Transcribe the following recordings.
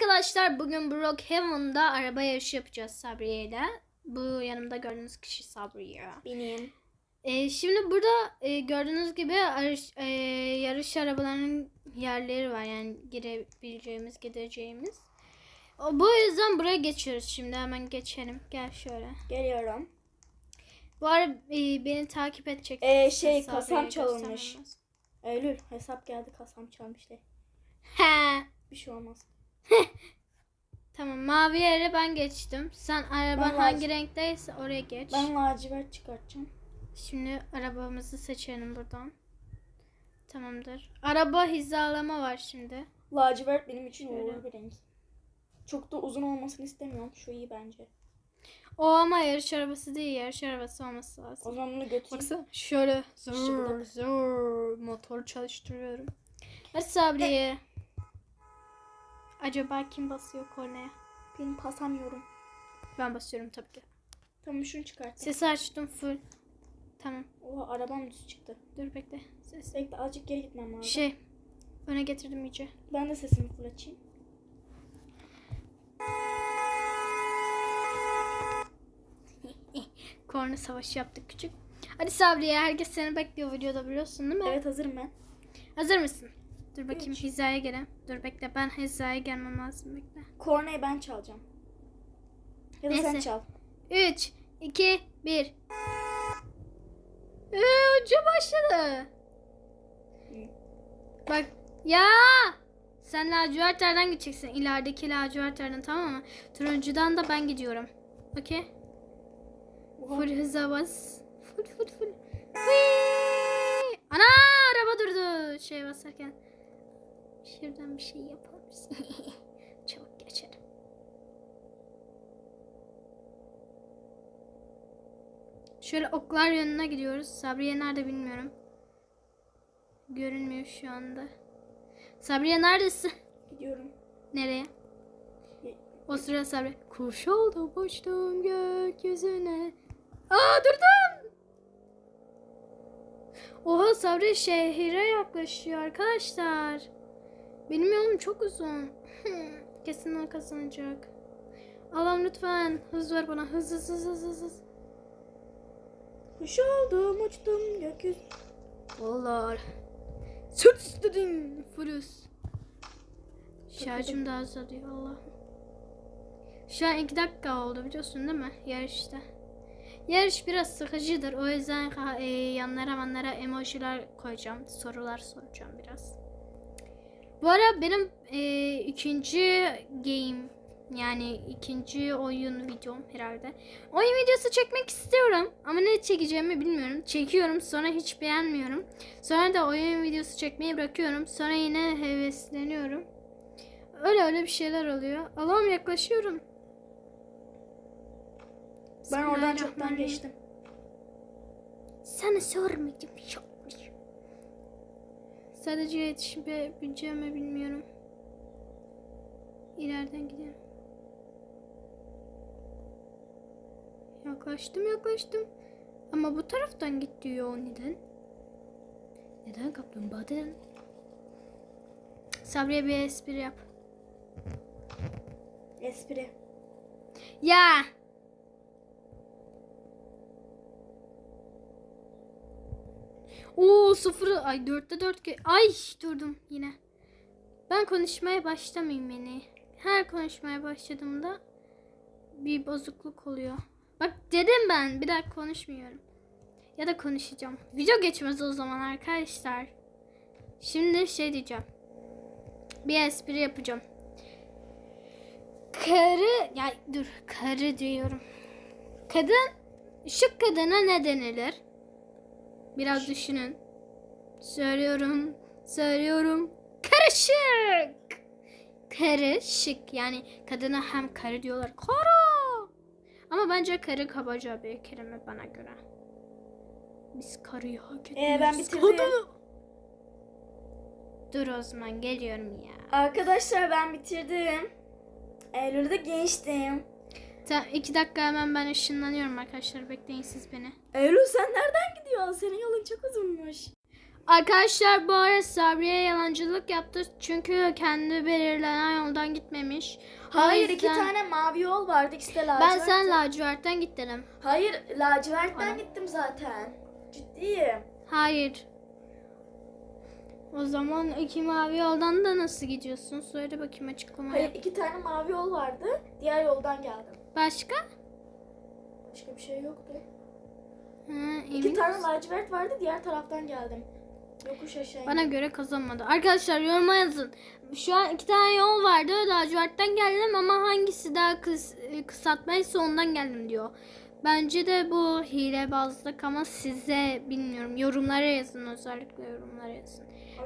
arkadaşlar bugün Brookhaven'da araba yarışı yapacağız Sabriye ile. Bu yanımda gördüğünüz kişi Sabriye. Benim. Ee, şimdi burada e, gördüğünüz gibi yarış, e, yarış arabalarının yerleri var yani girebileceğimiz, gideceğimiz. O, bu yüzden buraya geçiyoruz şimdi hemen geçelim. Gel şöyle. Geliyorum. Bu arada e, beni takip edecek. Ee, şey, Sabriye'ye kasam çalınmış. Eylül hesap geldi kasam çalmış de. He. Bir şey olmaz. Tamam mavi yere ben geçtim. Sen araban Ben hangi lac- renkteyse oraya geç. Ben lacivert çıkartacağım. Şimdi arabamızı seçelim buradan. Tamamdır. Araba hizalama var şimdi. Lacivert benim için Şöyle. uğurlu bir renk. Çok da uzun olmasını istemiyorum. Şu iyi bence. O ama yarış arabası değil. Yarış arabası olması O lazım. zaman bunu götüreyim. Baksana şöyle zor zor motor çalıştırıyorum. Hadi Sabriye. Acaba kim basıyor kornaya? Benim basamıyorum. Ben basıyorum tabii ki. Tamam şunu çıkartayım. Sesi açtım full. Tamam. Oha arabam düz çıktı. Dur bekle. Ses. Bekle azıcık geri gitmem lazım. Şey. Öne getirdim iyice. Ben de sesimi full açayım. Korna savaşı yaptık küçük. Hadi Sabriye herkes seni bekliyor videoda biliyorsun değil mi? Evet hazırım ben. Hazır mısın? Dur bakayım Üç. hizaya gelin. Dur bekle ben hizaya gelmem lazım bekle. Kornayı ben çalacağım. Ya da sen Neyse. çal. 3, 2, 1. Ucu başladı. Bak ya sen lacivertlerden gideceksin. İlerideki lacivertlerden tamam mı? Turuncudan da ben gidiyorum. Okey. Full hıza bas. Full full full. Whee! Ana araba durdu şey basarken. Şuradan bir şey yapar mısın? Çabuk geçelim. Şöyle oklar yönüne gidiyoruz. Sabriye nerede bilmiyorum. Görünmüyor şu anda. Sabriye neredesin? Gidiyorum. Nereye? O sıra Sabri. Kuş oldu uçtum gökyüzüne. Aa durdum. Oha Sabri şehire yaklaşıyor arkadaşlar. Benim yolum çok uzun. Kesin o kazanacak. Allah'ım lütfen hız ver bana. Hız hız hız hız hız. hız. Kuş oldum uçtum gökyüzü. Vallahi. Süt dedin. Furus. Şarjım da azalıyor Allah. Şu an iki dakika oldu biliyorsun değil mi? Yarışta. Yarış biraz sıkıcıdır. O yüzden e, yanlara manlara emojiler koyacağım. Sorular soracağım biraz. Bu ara benim e, ikinci game yani ikinci oyun videom herhalde. Oyun videosu çekmek istiyorum ama ne çekeceğimi bilmiyorum. Çekiyorum sonra hiç beğenmiyorum. Sonra da oyun videosu çekmeyi bırakıyorum. Sonra yine hevesleniyorum. Öyle öyle bir şeyler oluyor. Allah'ım yaklaşıyorum. Ben oradan çoktan geçtim. Sana sormadım. Çok. Sadece yetişebileceğimi bilmiyorum. İleriden gidelim. Yaklaştım yaklaştım. Ama bu taraftan git diyor neden? Neden kaplumbağa neden? Sabriye bir espri yap. Espri. Ya. Oo sıfırı ay dörtte dört ke ay durdum yine. Ben konuşmaya başlamayayım beni. Her konuşmaya başladığımda bir bozukluk oluyor. Bak dedim ben bir daha konuşmuyorum. Ya da konuşacağım. Video geçmez o zaman arkadaşlar. Şimdi şey diyeceğim. Bir espri yapacağım. Karı ya dur karı diyorum. Kadın şu kadına ne denilir? Biraz düşünün. Söylüyorum. Söylüyorum. Karışık. Karışık. Yani kadına hem karı diyorlar. Karı. Ama bence karı kabaca bir kelime bana göre. Biz karıyı hak etmiyoruz. Ee, ben bitirdim. Kadını. Dur o zaman geliyorum ya. Arkadaşlar ben bitirdim. Eylül'de geçtim. Tamam iki dakika hemen ben ışınlanıyorum arkadaşlar. Bekleyin siz beni. Eylül sen nereden gidiyorsun? Senin yolun çok uzunmuş. Arkadaşlar bu ara Sabriye yalancılık yaptı. Çünkü kendi belirlenen yoldan gitmemiş. Hayır iki yüzden- tane mavi yol vardı ikisi de lacivert. Ben sen lacivertten git dedim. Hayır lacivertten Ana. gittim zaten. Ciddiyim. Hayır. O zaman iki mavi yoldan da nasıl gidiyorsun? Söyle bakayım açıklama Hayır iki tane mavi yol vardı. Diğer yoldan geldim. Başka? Başka bir şey yoktu. Ha, İki tane lacivert vardı diğer taraftan geldim. Yokuş aşağı Bana göre kazanmadı. Arkadaşlar yoruma yazın. Şu an iki tane yol vardı. Lacivertten geldim ama hangisi daha kıs, e, kısaltmaysa ondan geldim diyor. Bence de bu hilebazlık ama size bilmiyorum. Yorumlara yazın özellikle yorumlara yazın.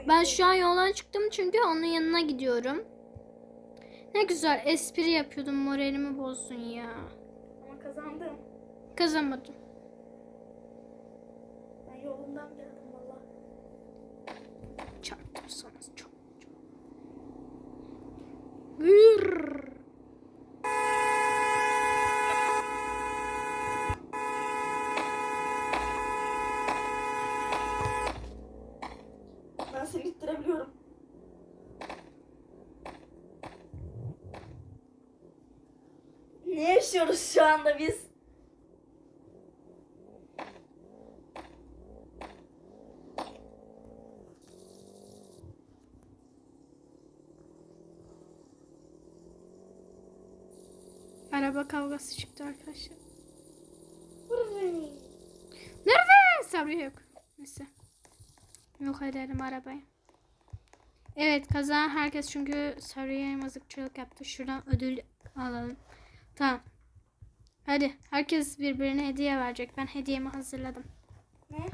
Ben şu an yoldan çıktım çünkü onun yanına gidiyorum. Ne güzel espri yapıyordum moralimi bozdun ya. Ama kazandım. Kazanmadım. Ben yolumdan geldim valla. Çarptırsanız çok çok. Hırr. Ben seni ittirebiliyorum. Ne yaşıyoruz şu anda biz? Araba kavgası çıktı arkadaşlar. Nerede? Sabri yok. Neyse. Yok edelim arabayı. Evet kazanan herkes çünkü Sabri'ye mızıkçılık yaptı. Şuradan ödül alalım. Tamam. Hadi herkes birbirine hediye verecek. Ben hediyemi hazırladım. Ne?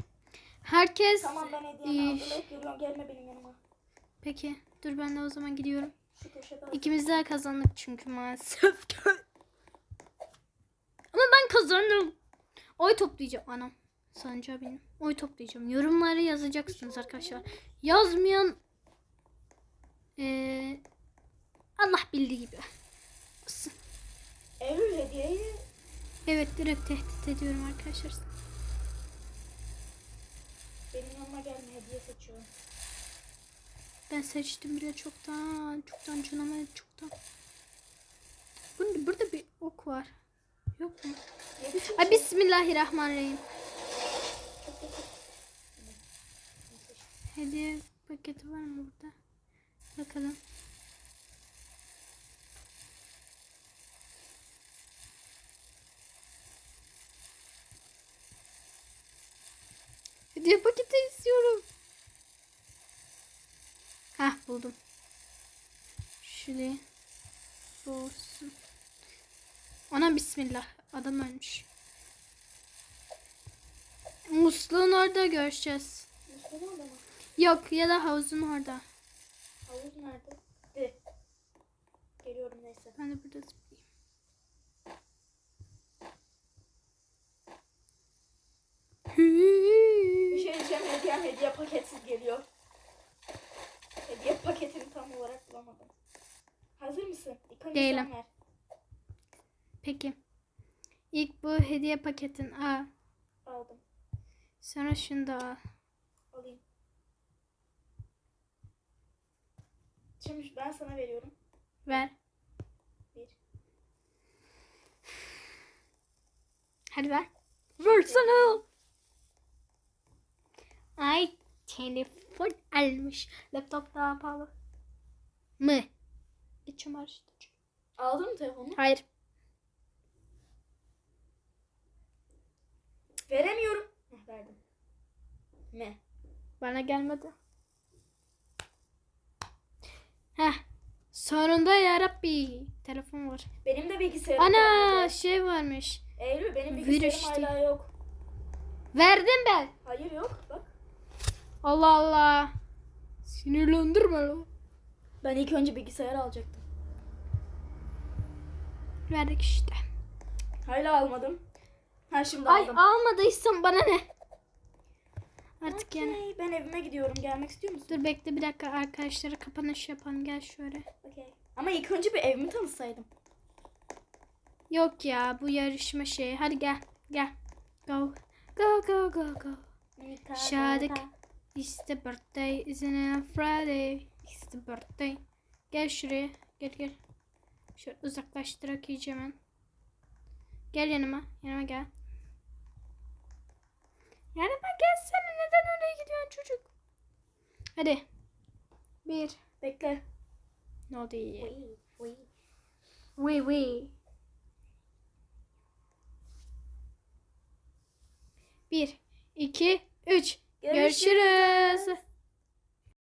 Herkes Tamam ben hediyemi İş. geliyorum. Gelme benim yanıma. Peki dur ben de o zaman gidiyorum. İkimiz de kazandık çünkü maalesef. Ama ben kazandım. Oy toplayacağım. Anam. Sancağı benim. Oy toplayacağım. Yorumları yazacaksınız arkadaşlar. Yazmayan eee, Allah bildiği gibi. Eylül hediyeyi Evet direkt tehdit ediyorum arkadaşlar. benim yanıma gelme hediye seçiyorum. Ben seçtim bile çoktan. Çoktan canıma çoktan. Bunda, burada bir ok var. Yok mu? Ay? Bismillahirrahmanirrahim. Hediye paketi var mı burada? Bakalım. Hediye paketi istiyorum. Hah buldum. Şuraya. Bu olsun. Ona bismillah. Adam ölmüş. Musluğun orada görüşeceğiz. Mustafa orada mı? Yok ya da havuzun orada. Havuz nerede? De. Geliyorum neyse. Ben de burada zıplayayım. Bir şey diyeceğim hediyem hediye paketsiz geliyor. Hediye paketini tam olarak bulamadım. Hazır mısın? İlk Değilim. ver. Peki. İlk bu hediye paketin al. Aldım. Sonra şunu da al. Alayım. Şimdi ben sana veriyorum. Ver. Bir. Hadi ver. Versene. Ay telefon almış. Laptop daha pahalı. Mı? İçim açtı. Aldın mı telefonu? Hayır. Veremiyorum. Heh, verdim. Ne? Bana gelmedi. Heh. Sonunda yarabbi. Telefon var. Benim de bilgisayarım Ana gelmedi. şey varmış. Eylül benim Virüs bilgisayarım değil. hala yok. Verdim ben. Hayır yok bak. Allah Allah. Sinirlendirme lan. Ben ilk önce bilgisayar alacaktım. Verdik işte. Hala almadım. Ha şimdi Ay aldım. almadıysam bana ne? Artık okay, yani. Ben evime gidiyorum. Gelmek istiyor musun? Dur bekle bir dakika arkadaşlara kapanış yapalım. Gel şöyle. Okay. Ama ilk önce bir evimi tanısaydım. Yok ya bu yarışma şeyi. Hadi gel. Gel. Go. Go go go go. Şadık. It's the birthday. Isn't it Friday? It's the birthday. Gel şuraya. Gel gel. Şöyle uzaklaştırak iyice hemen. Gel yanıma. Yanıma gel. Hadi. Bir. Bekle. No değil. Wee wee. Bir, iki, üç. Görüşürüz. Görüşürüz.